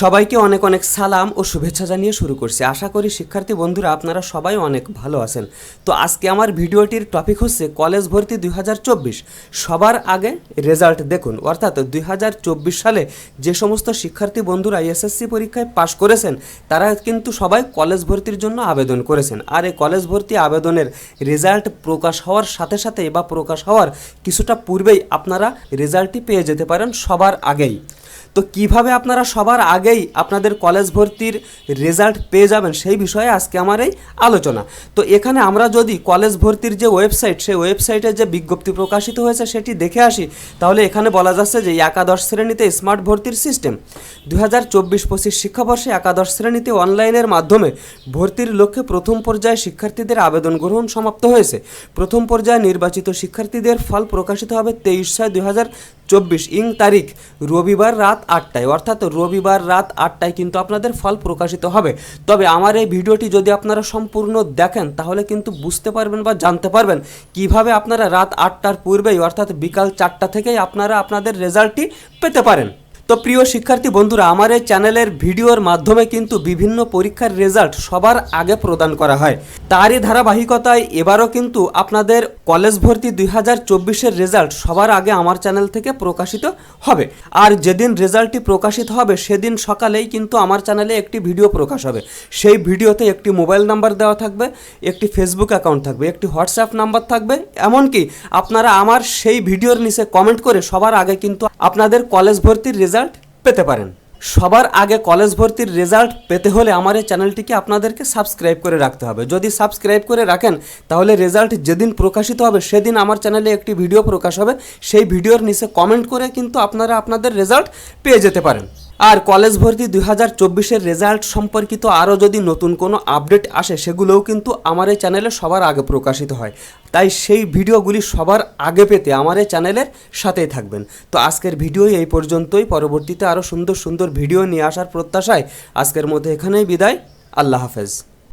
সবাইকে অনেক অনেক সালাম ও শুভেচ্ছা জানিয়ে শুরু করছি। আশা করি শিক্ষার্থী বন্ধুরা আপনারা সবাই অনেক ভালো আছেন। তো আজকে আমার ভিডিওটির টপিক হচ্ছে কলেজ ভর্তি দুই হাজার চব্বিশ। সবার আগে রেজাল্ট দেখুন। অর্থাৎ দুই হাজার চব্বিশ সালে যে সমস্ত শিক্ষার্থী বন্ধুরা এসএসসি পরীক্ষায় পাশ করেছেন, তারা কিন্তু সবাই কলেজ ভর্তির জন্য আবেদন করেছেন। আর এই কলেজ ভর্তি আবেদনের রেজাল্ট প্রকাশ হওয়ার সাথে সাথে বা প্রকাশ হওয়ার কিছুটা পূর্বেই আপনারা রেজাল্টটি পেয়ে যেতে পারেন সবার আগেই। তো কীভাবে আপনারা সবার আগেই আপনাদের কলেজ ভর্তির রেজাল্ট পেয়ে যাবেন সেই বিষয়ে আজকে আমার এই আলোচনা। তো এখানে আমরা যদি কলেজ ভর্তির যে ওয়েবসাইট সেই ওয়েবসাইটে যে বিজ্ঞপ্তি প্রকাশিত হয়েছে সেটি দেখে আসি, তাহলে এখানে বলা যাচ্ছে যে একাদশ শ্রেণীতে স্মার্ট ভর্তির সিস্টেম দু হাজার চব্বিশ পঁচিশ শিক্ষাবর্ষে একাদশ শ্রেণীতে অনলাইনের মাধ্যমে ভর্তির লক্ষ্যে প্রথম পর্যায়ে শিক্ষার্থীদের আবেদন গ্রহণ সমাপ্ত হয়েছে। প্রথম পর্যায়ে নির্বাচিত শিক্ষার্থীদের ফল প্রকাশিত হবে তেইশ ছয় হাজার চব্বিশ ইং তারিখ রবিবার রাত আটটায়। অর্থাৎ রবিবার রাত আটটায় কিন্তু আপনাদের ফল প্রকাশিত হবে। তবে আমার এই ভিডিওটি যদি আপনারা সম্পূর্ণ দেখেন, তাহলে কিন্তু বুঝতে পারবেন বা জানতে পারবেন কীভাবে আপনারা রাত আটটার পূর্বেই, অর্থাৎ বিকাল চারটা থেকেই আপনারা আপনাদের রেজাল্টটি পেতে পারেন। তো প্রিয় শিক্ষার্থী বন্ধুরা, আমার এই চ্যানেলের ভিডিওর মাধ্যমে কিন্তু বিভিন্ন পরীক্ষার রেজাল্ট সবার আগে প্রদান করা হয়। তারই ধারাবাহিকতায় এবারও কিন্তু আপনাদের কলেজ ভর্তি দুই হাজার চব্বিশের রেজাল্ট সবার আগে আমার চ্যানেল থেকে প্রকাশিত হবে। আর যেদিন রেজাল্টটি প্রকাশিত হবে, সেদিন সকালেই কিন্তু আমার চ্যানেলে একটি ভিডিও প্রকাশ হবে। সেই ভিডিওতে একটি মোবাইল নাম্বার দেওয়া থাকবে, একটি ফেসবুক অ্যাকাউন্ট থাকবে, একটি হোয়াটসঅ্যাপ নাম্বার থাকবে। এমনকি আপনারা আমার সেই ভিডিওর নিচে কমেন্ট করে সবার আগে কিন্তু আপনাদের কলেজ ভর্তির রেজাল্ট পেতে পারেন। সবার আগে কলেজ ভর্তির রেজাল্ট পেতে হলে আমার এই চ্যানেলটিকে আপনাদেরকে সাবস্ক্রাইব করে রাখতে হবে। যদি সাবস্ক্রাইব করে রাখেন, তাহলে রেজাল্ট যেদিন প্রকাশিত হবে, সেদিন আমার চ্যানেলে একটি ভিডিও প্রকাশ হবে। সেই ভিডিওর নিচে কমেন্ট করে কিন্তু আপনারা আপনাদের রেজাল্ট পেয়ে যেতে পারেন। আর কলেজ ভর্তি দুই হাজার চব্বিশের রেজাল্ট সম্পর্কিত আরও যদি নতুন কোনো আপডেট আসে, সেগুলোও কিন্তু আমার এই চ্যানেলে সবার আগে প্রকাশিত হয়। তাই সেই ভিডিওগুলি সবার আগে পেতে আমার এই চ্যানেলের সাথেই থাকবেন। তো আজকের ভিডিও এই পর্যন্তই। পরবর্তীতে আরও সুন্দর সুন্দর ভিডিও নিয়ে আসার প্রত্যাশায় আজকের মধ্যে এখানেই বিদায়। আল্লাহ হাফেজ।